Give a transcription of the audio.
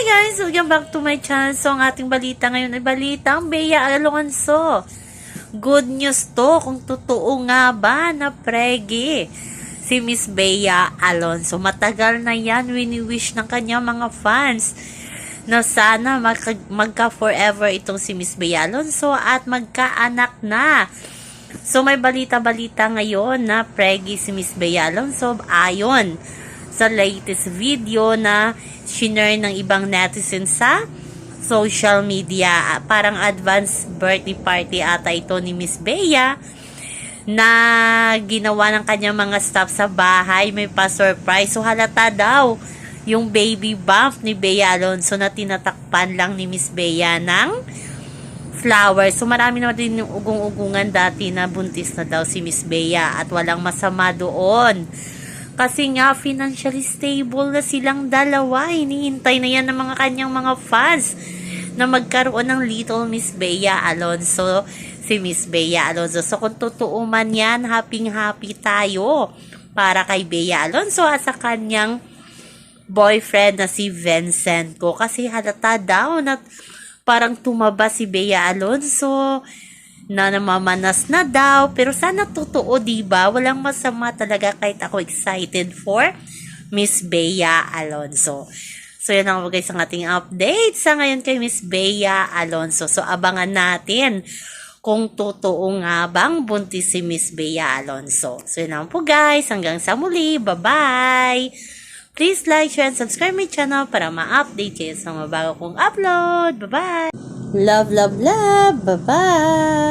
guys! Welcome back to my channel. So, ang ating balita ngayon ay balitang Bea Alonso. Good news to kung totoo nga ba na pregi si Miss Bea Alonso. Matagal na yan wini-wish ng kanya mga fans na sana magka, magka-forever itong si Miss Bea Alonso at magkaanak na. So may balita-balita ngayon na pregi si Miss Bea Alonso ayon sa latest video na shinare ng ibang netizens sa social media. Parang advance birthday party ata ito ni Miss Bea na ginawa ng kanyang mga staff sa bahay. May pa-surprise. So halata daw yung baby bump ni Bea Alonso na tinatakpan lang ni Miss Bea ng flowers. So marami naman din yung ugong-ugungan dati na buntis na daw si Miss Bea at walang masama doon. Kasi nga financially stable na silang dalawa. Hinihintay na yan ng mga kanyang mga fans na magkaroon ng Little Miss Bea Alonso si Miss Bea Alonso. So kung totoo man yan, happy-happy tayo para kay Bea Alonso at sa kanyang boyfriend na si Vincent ko. Kasi halata daw na parang tumaba si Bea Alonso na namamanas na daw. Pero sana totoo, di ba? Walang masama talaga kahit ako excited for Miss Bea Alonso. So, yan ang guys ang ating update sa ngayon kay Miss Bea Alonso. So, abangan natin kung totoo nga bang buntis si Miss Bea Alonso. So, lang po guys. Hanggang sa muli. Bye-bye! Please like, share, and subscribe my channel para ma-update kayo sa mga bago kong upload. Bye-bye! Love, love, love! Bye-bye!